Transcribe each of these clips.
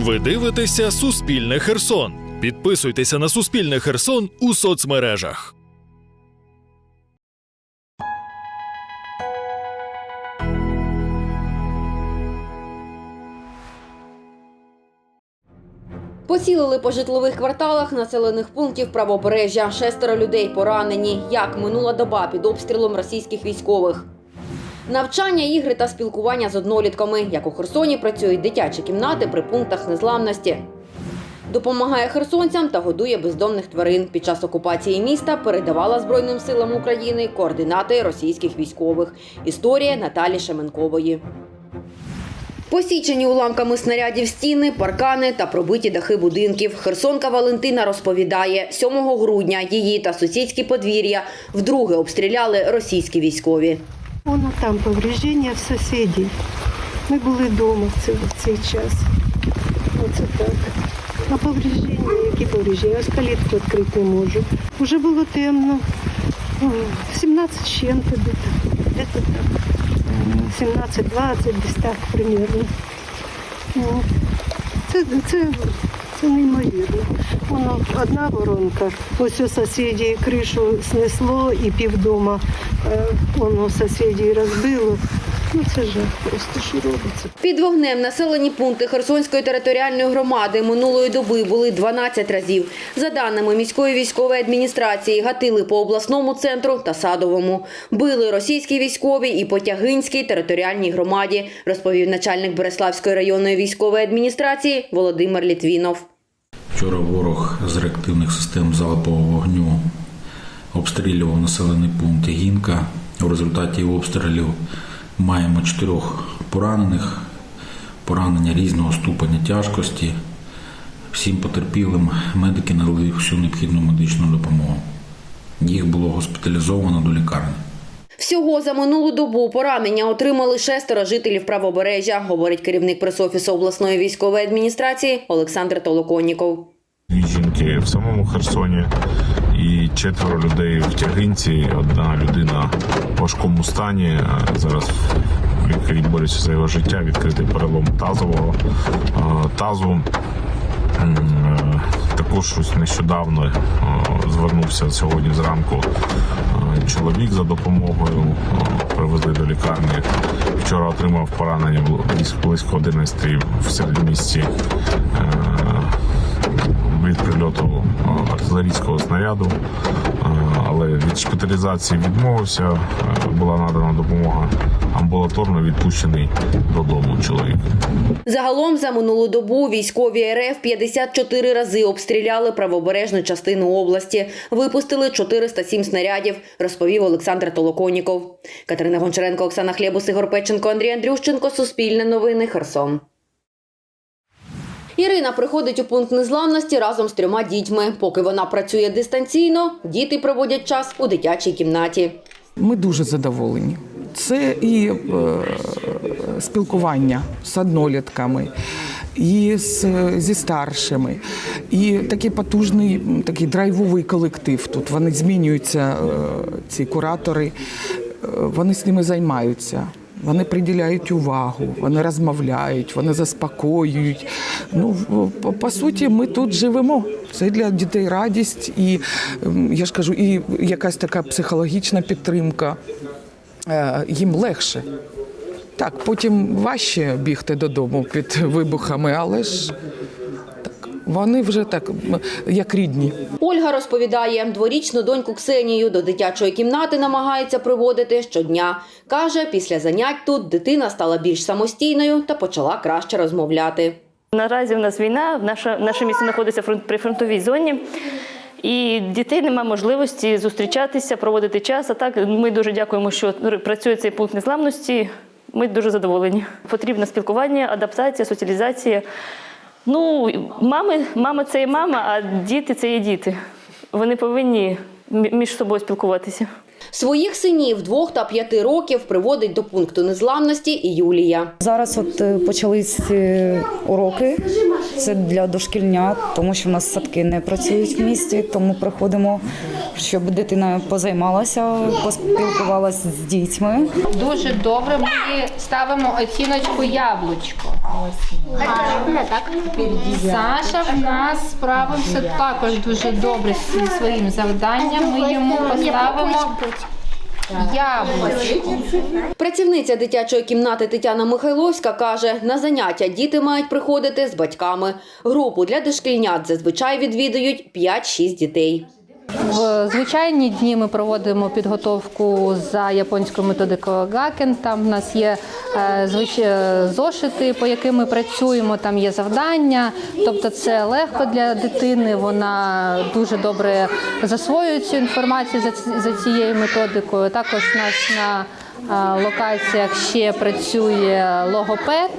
Ви дивитеся Суспільне Херсон. Підписуйтеся на Суспільне Херсон у соцмережах. Поцілили по житлових кварталах населених пунктів правобережжя. Шестеро людей поранені. Як минула доба під обстрілом російських військових. Навчання, ігри та спілкування з однолітками. Як у Херсоні працюють дитячі кімнати при пунктах незламності. Допомагає херсонцям та годує бездомних тварин. Під час окупації міста передавала Збройним силам України координати російських військових. Історія Наталі Шеменкової. Посічені уламками снарядів стіни, паркани та пробиті дахи будинків. Херсонка Валентина розповідає, 7 грудня її та сусідські подвір'я вдруге обстріляли російські військові. Воно там повреждення в сусідів. Ми були вдома в цей, в цей час. Оце так. А повреждення, які повреждення? Ось калітку відкрити не можу. Уже було темно. О, 17 з чим-то. Десь так. 17-20, десь так примерно. Ну, Це, це, це неймовірно. Воно одна воронка. Ось у сусідів кришу снесло і півдома е, воно сусідів розбило. Ну це жах просто що робиться. Під вогнем населені пункти Херсонської територіальної громади минулої доби були 12 разів. За даними міської військової адміністрації, гатили по обласному центру та садовому. Били російські військові і по Тягинській територіальній громаді, розповів начальник Береславської районної військової адміністрації Володимир Літвінов. Вчора ворог з реактивних систем залпового вогню обстрілював населений пункт Гінка. У результаті обстрілів маємо чотирьох поранених, поранення різного ступеня тяжкості. Всім потерпілим медики надали всю необхідну медичну допомогу. Їх було госпіталізовано до лікарні. Всього за минулу добу поранення отримали шестеро жителів правобережжя, говорить керівник пресофісу обласної військової адміністрації Олександр Толоконніков. Дві жінки в самому Херсоні і четверо людей в тягинці. Одна людина в важкому стані. Зараз лікарі борються за його життя. Відкритий перелом тазового тазу. Е, Також нещодавно е, звернувся сьогодні зранку е, чоловік за допомогою. Привезли до лікарні. Вчора отримав поранення близько 11 в середмісті. Від прильоту артилерійського снаряду, але від шпиталізації відмовився. Була надана допомога амбулаторно відпущений додому чоловік. Загалом за минулу добу військові РФ 54 рази обстріляли правобережну частину області, випустили 407 снарядів, розповів Олександр Толоконіков. Катерина Гончаренко, Оксана Хлєбус, Ігор Печенко, Андрій Андрющенко. Суспільне новини. Херсон. Ірина приходить у пункт незламності разом з трьома дітьми. Поки вона працює дистанційно, діти проводять час у дитячій кімнаті. Ми дуже задоволені. Це і е, спілкування з однолітками, і з, зі старшими, і такий потужний, такий драйвовий колектив. Тут вони змінюються, е, ці куратори, е, вони з ними займаються. Вони приділяють увагу, вони розмовляють, вони заспокоюють. Ну, по, суті, ми тут живемо. Це для дітей радість, і ем, я ж кажу, і якась така психологічна підтримка. Е, Їм легше. Так, потім важче бігти додому під вибухами, але ж вони вже так, як рідні. Ольга розповідає, дворічну доньку Ксенію до дитячої кімнати намагається приводити щодня. Каже, після занять тут дитина стала більш самостійною та почала краще розмовляти. Наразі в нас війна, наше, наше місто знаходиться фронт, при фронтовій зоні. І дітей немає можливості зустрічатися, проводити час. А так ми дуже дякуємо, що працює цей пункт незламності. Ми дуже задоволені. Потрібне спілкування, адаптація, соціалізація. Ну, мами, мама це є мама, а діти це є діти. Вони повинні мі- між собою спілкуватися. Своїх синів двох та п'яти років приводить до пункту незламності і Юлія. Зараз от е, почались уроки. Це для дошкільнят, тому що в нас садки не працюють в місті, тому приходимо, щоб дитина позаймалася, поспілкувалася з дітьми. Дуже добре. Ми ставимо оціночку яблучко. Саша в нас справився також дуже добре зі своїм завданням. Ми йому поставимо яблучко. Працівниця дитячої кімнати Тетяна Михайловська каже, на заняття діти мають приходити з батьками. Групу для дошкільнят зазвичай відвідують 5-6 дітей. В звичайні дні ми проводимо підготовку за японською методикою Гакен. Там в нас є е, звич... е, зошити, по яким ми працюємо. Там є завдання. Тобто це легко для дитини. Вона дуже добре засвоює цю інформацію за, цією методикою. Також нас на локаціях ще працює логопед.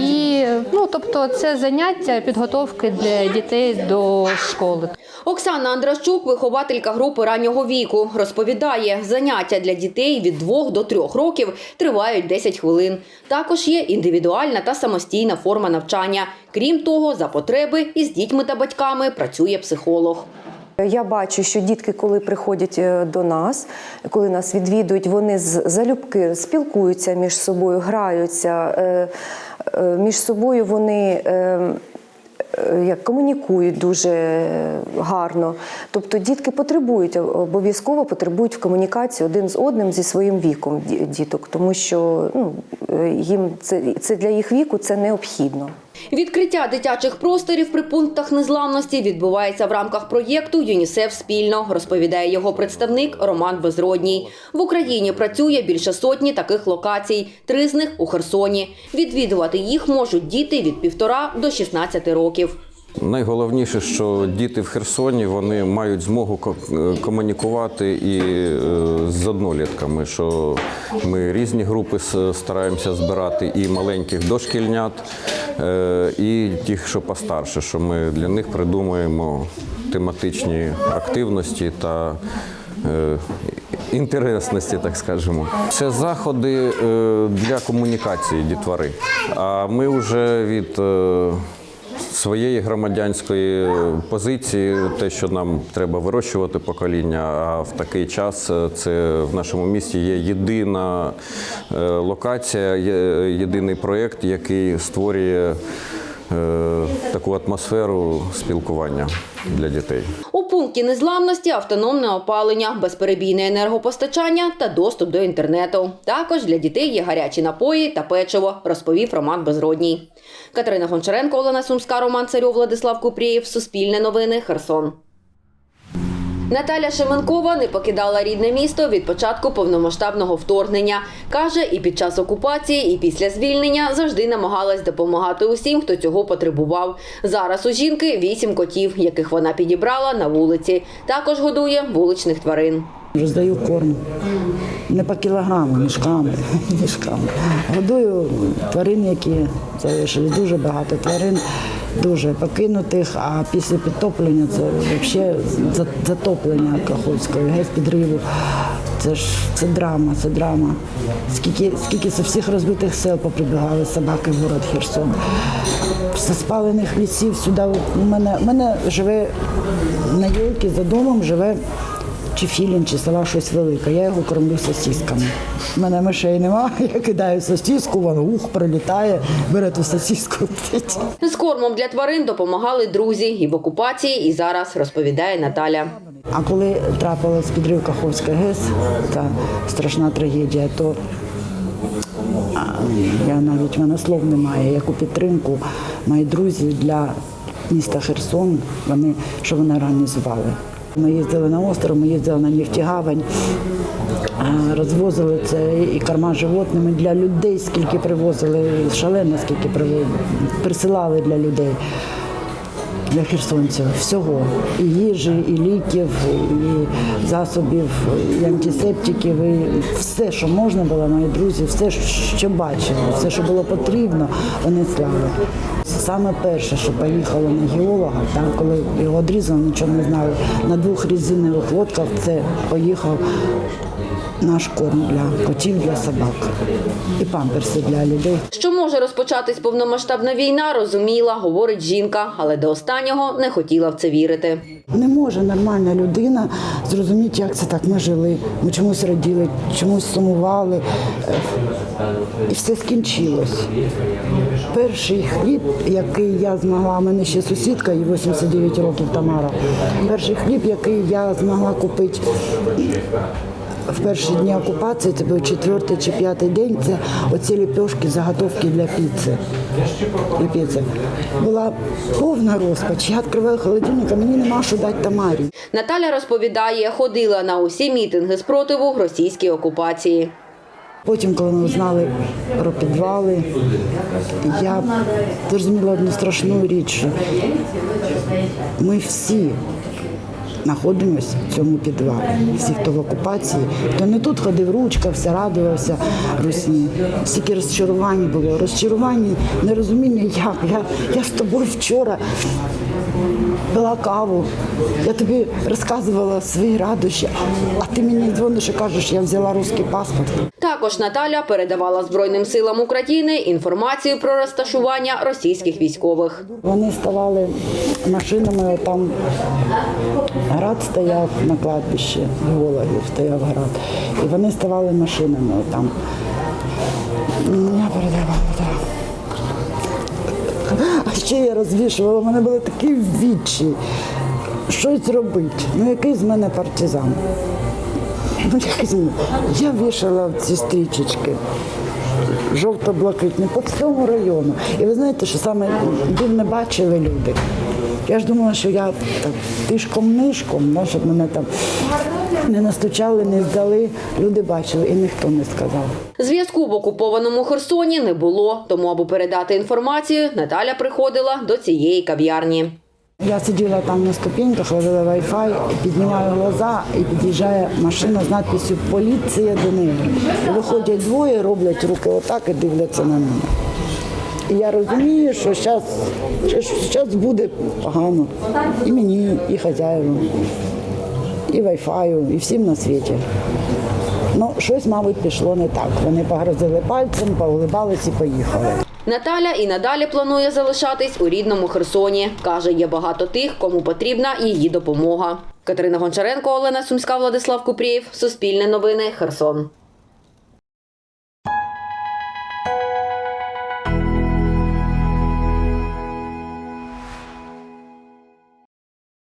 І ну, тобто це заняття підготовки для дітей до школи. Оксана Андращук, вихователька групи раннього віку, розповідає, заняття для дітей від 2 до 3 років тривають 10 хвилин. Також є індивідуальна та самостійна форма навчання. Крім того, за потреби із дітьми та батьками працює психолог. Я бачу, що дітки, коли приходять е, до нас, коли нас відвідують, вони з залюбки спілкуються між собою, граються е, е, між собою вони. Як комунікують дуже гарно. Тобто дітки потребують, обов'язково потребують в комунікації один з одним зі своїм віком ді- діток, тому що ну, їм це, це для їх віку це необхідно. Відкриття дитячих просторів при пунктах незламності відбувається в рамках проєкту ЮНІСЕФ спільно, розповідає його представник Роман Безродній. В Україні працює більше сотні таких локацій, три з них у Херсоні. Відвідувати їх можуть діти від півтора до 16 років. Найголовніше, що діти в Херсоні вони мають змогу комунікувати і е, з однолітками. Що ми різні групи стараємося збирати і маленьких дошкільнят, е, і тих, що постарше. Що ми для них придумуємо тематичні активності та е, інтересності, так скажемо. Це заходи для комунікації дітвори. А ми вже від своєї громадянської позиції, те, що нам треба вирощувати покоління. А в такий час е, це в нашому місті є єдина е, локація, єдиний проєкт, який створює е, таку атмосферу спілкування для дітей. Пункті незламності автономне опалення, безперебійне енергопостачання та доступ до інтернету. Також для дітей є гарячі напої та печиво, розповів Роман Безродній. Катерина Гончаренко, Олена Сумська, Роман Царьов, Владислав Купрієв. Суспільне новини. Херсон. Наталя Шеменкова не покидала рідне місто від початку повномасштабного вторгнення. Каже, і під час окупації, і після звільнення завжди намагалась допомагати усім, хто цього потребував. Зараз у жінки вісім котів, яких вона підібрала на вулиці. Також годує вуличних тварин. Роздаю корм. Не по кілограму, мішками. мішками. Годую тварин, які залишились. Дуже багато тварин, дуже покинутих, а після підтоплення це взагалі затоплення Каховської, геть підриву. Це ж це драма, це драма. Скільки, скільки з всіх розбитих сел поприбігали собаки в город Херсон. З спалених лісів сюди. У мене, мене живе на Йолки за домом живе чи філін, чи села щось велике. Я його кормлю сосісками. У мене мишей немає, я кидаю сосіску, воно ух прилітає, бере ту сосіску. З кормом для тварин допомагали друзі і в окупації, і зараз розповідає Наталя. А коли трапилась підрив Каховської ГЕС, та страшна трагедія, то я навіть в мене слов немає. Яку підтримку мої друзі для міста Херсон, вони що вони організували. Ми їздили на остров, ми їздили на нефтягавань, а, розвозили це і корма животними для людей, скільки привозили, шалено скільки присилали для людей. Для херсонців всього. І їжі, і ліків, і засобів, і антисептиків, і все, що можна було, мої друзі, все, що бачили, все, що було потрібно, вони слали. Саме перше, що поїхало на геолога, там, коли його одрізали, нічого не знали, на двох резинових лодках це поїхав наш корм для котів, для собак і памперси для людей. Що може розпочатись повномасштабна війна, розуміла, говорить жінка, але до останнього не хотіла в це вірити. Не може нормальна людина зрозуміти, як це так ми жили. Ми чомусь раділи, чомусь сумували. І все скінчилось. Перший хліб, який я змогла, у мене ще сусідка, їй 89 років Тамара. Перший хліб, який я змогла купити в перші дні окупації, це був четвертий чи п'ятий день, це оці ліпешки, заготовки для піци. Для піци. Була повна розпач. Я відкриваю холодильник, а мені нема що дати Тамарі. Наталя розповідає, ходила на усі мітинги спротиву російській окупації. Потім, коли ми знали про підвали, я зрозуміла одну страшну річ, ми всі знаходимося в цьому підвалі. Всі, хто в окупації, хто не тут ходив, ручкався, радувався русні. Стільки розчарування було. Розчарування, нерозуміння, як. Я, я з тобою вчора пила каву, я тобі розказувала свої радощі, а ти мені дзвониш і кажеш, я взяла русський паспорт. Також Наталя передавала Збройним силам України інформацію про розташування російських військових. Вони ставали машинами, там град стояв на кладбищі, геологів стояв град. І вони ставали машинами там. Я передавала, ще я розвішувала, у мене були такі відчі. Щось робити. Ну який з мене партизан? Ну? Я вішала ці стрічечки жовто-блакитні по всьому району. І ви знаєте, що саме дивне бачили люди. Я ж думала, що я так тишком-нишком, ну, щоб мене там не настучали, не здали. Люди бачили, і ніхто не сказав. Зв'язку в окупованому Херсоні не було, тому, аби передати інформацію, Наталя приходила до цієї кав'ярні. Я сиділа там на ступеньках, ловила Wi-Fi, піднімаю глаза і під'їжджає машина з надписью Поліція до неї. Виходять двоє, роблять руки отак і дивляться на мене. І я розумію, що зараз, зараз буде погано. І мені, і хазяїну, і Wi-Fi, і всім на світі. Ну, щось, мабуть, пішло не так. Вони погрозили пальцем, поулибались і поїхали. Наталя і надалі планує залишатись у рідному Херсоні. Каже, є багато тих, кому потрібна її допомога. Катерина Гончаренко, Олена Сумська, Владислав Купрієв. Суспільне новини. Херсон.